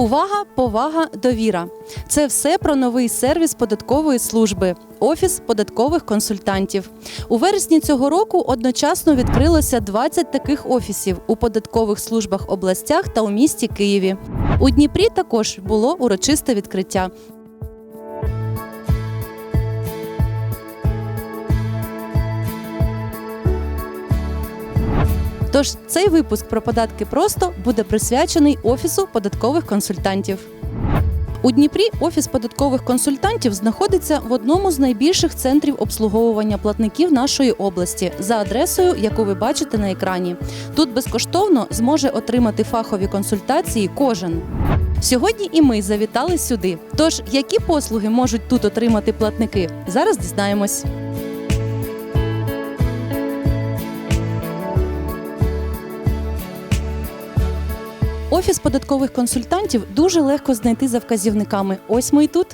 Увага, повага, довіра. Це все про новий сервіс податкової служби Офіс податкових консультантів. У вересні цього року одночасно відкрилося 20 таких офісів у податкових службах областях та у місті Києві. У Дніпрі також було урочисте відкриття. Тож цей випуск про податки просто буде присвячений Офісу податкових консультантів. У Дніпрі офіс податкових консультантів знаходиться в одному з найбільших центрів обслуговування платників нашої області за адресою, яку ви бачите на екрані. Тут безкоштовно зможе отримати фахові консультації кожен. Сьогодні і ми завітали сюди. Тож, які послуги можуть тут отримати платники? Зараз дізнаємось. Офіс податкових консультантів дуже легко знайти за вказівниками. Ось ми і тут.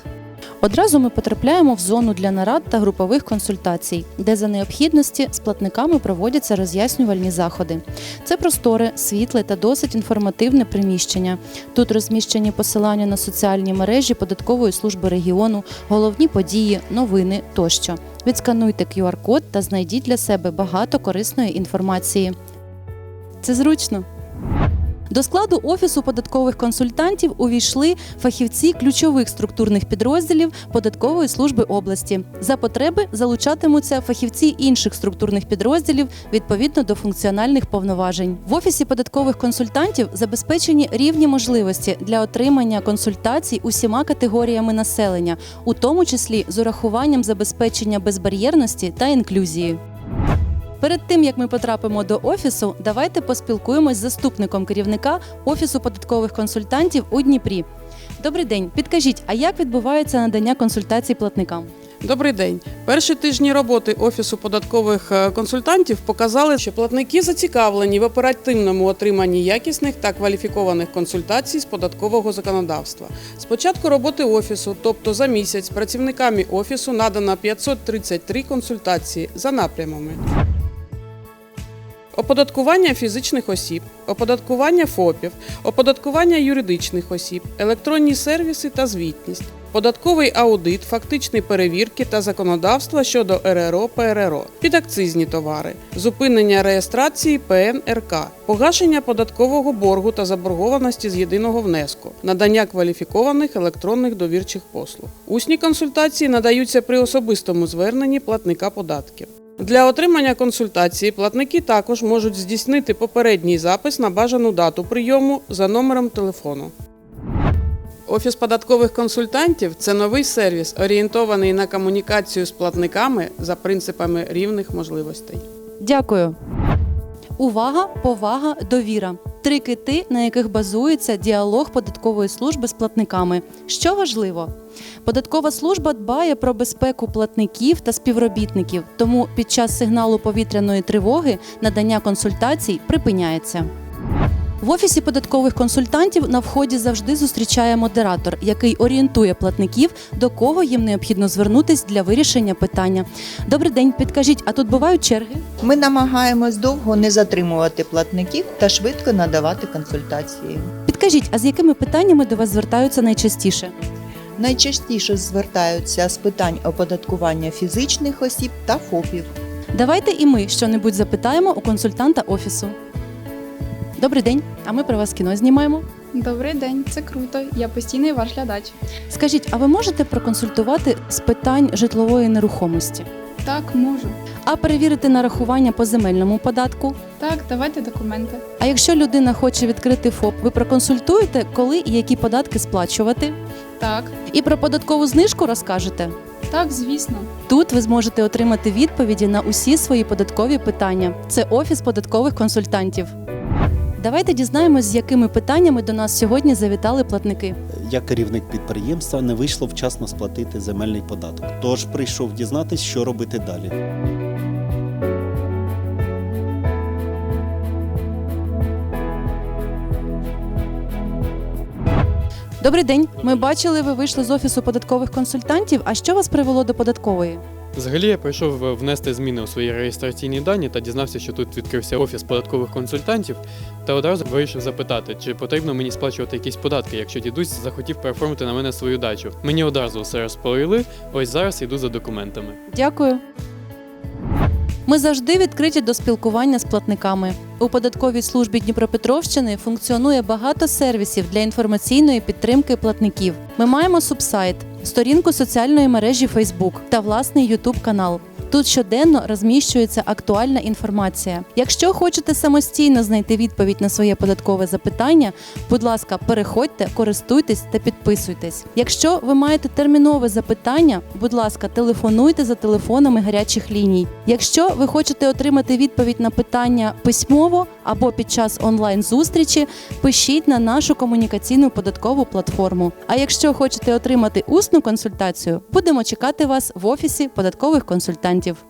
Одразу ми потрапляємо в зону для нарад та групових консультацій, де за необхідності з платниками проводяться роз'яснювальні заходи. Це просторе, світле та досить інформативне приміщення. Тут розміщені посилання на соціальні мережі податкової служби регіону, головні події, новини тощо. Відскануйте QR-код та знайдіть для себе багато корисної інформації. Це зручно. До складу офісу податкових консультантів увійшли фахівці ключових структурних підрозділів податкової служби області. За потреби залучатимуться фахівці інших структурних підрозділів відповідно до функціональних повноважень. В офісі податкових консультантів забезпечені рівні можливості для отримання консультацій усіма категоріями населення, у тому числі з урахуванням забезпечення безбар'єрності та інклюзії. Перед тим як ми потрапимо до офісу, давайте поспілкуємось з заступником керівника офісу податкових консультантів у Дніпрі. Добрий день. Підкажіть, а як відбувається надання консультацій платникам? Добрий день. Перші тижні роботи Офісу податкових е, консультантів показали, що платники зацікавлені в оперативному отриманні якісних та кваліфікованих консультацій з податкового законодавства. З початку роботи офісу, тобто за місяць, працівниками офісу надано 533 консультації за напрямами. Оподаткування фізичних осіб, оподаткування ФОПів, оподаткування юридичних осіб, електронні сервіси та звітність, податковий аудит, фактичні перевірки та законодавства щодо РРО ПРРО, підакцизні товари, зупинення реєстрації ПНРК, погашення податкового боргу та заборгованості з єдиного внеску, надання кваліфікованих електронних довірчих послуг. Усні консультації надаються при особистому зверненні платника податків. Для отримання консультації платники також можуть здійснити попередній запис на бажану дату прийому за номером телефону. Офіс податкових консультантів це новий сервіс, орієнтований на комунікацію з платниками за принципами рівних можливостей. Дякую. Увага, повага, довіра. Три кити, на яких базується діалог податкової служби з платниками. Що важливо? Податкова служба дбає про безпеку платників та співробітників, тому під час сигналу повітряної тривоги надання консультацій припиняється. В офісі податкових консультантів на вході завжди зустрічає модератор, який орієнтує платників, до кого їм необхідно звернутись для вирішення питання. Добрий день, підкажіть, а тут бувають черги? Ми намагаємось довго не затримувати платників та швидко надавати консультації. Підкажіть, а з якими питаннями до вас звертаються найчастіше? Найчастіше звертаються з питань оподаткування фізичних осіб та ФОПів. Давайте і ми щонебудь запитаємо у консультанта офісу. Добрий день, а ми про вас кіно знімаємо. Добрий день, це круто. Я постійний ваш глядач. Скажіть, а ви можете проконсультувати з питань житлової нерухомості? Так, можу. А перевірити нарахування по земельному податку? Так, давайте документи. А якщо людина хоче відкрити ФОП, ви проконсультуєте, коли і які податки сплачувати? Так, І про податкову знижку розкажете? так, звісно. Тут ви зможете отримати відповіді на усі свої податкові питання. Це офіс податкових консультантів. Давайте дізнаємось, з якими питаннями до нас сьогодні завітали платники. Я керівник підприємства не вийшло вчасно сплатити земельний податок. Тож прийшов дізнатись, що робити далі. Добрий день. Ми бачили, ви вийшли з офісу податкових консультантів. А що вас привело до податкової? Взагалі я прийшов е, внести зміни у свої реєстраційні дані та дізнався, що тут відкрився офіс податкових консультантів, та одразу вирішив запитати, чи потрібно мені сплачувати якісь податки, якщо дідусь захотів переоформити на мене свою дачу. Мені одразу все розповіли. Ось зараз йду за документами. Дякую. Ми завжди відкриті до спілкування з платниками. У податковій службі Дніпропетровщини функціонує багато сервісів для інформаційної підтримки платників. Ми маємо субсайт, сторінку соціальної мережі Facebook та власний YouTube канал. Тут щоденно розміщується актуальна інформація. Якщо хочете самостійно знайти відповідь на своє податкове запитання, будь ласка, переходьте, користуйтесь та підписуйтесь. Якщо ви маєте термінове запитання, будь ласка, телефонуйте за телефонами гарячих ліній. Якщо ви хочете отримати відповідь на питання письмово або під час онлайн зустрічі, пишіть на нашу комунікаційну податкову платформу. А якщо хочете отримати усну консультацію, будемо чекати вас в офісі податкових консультантів.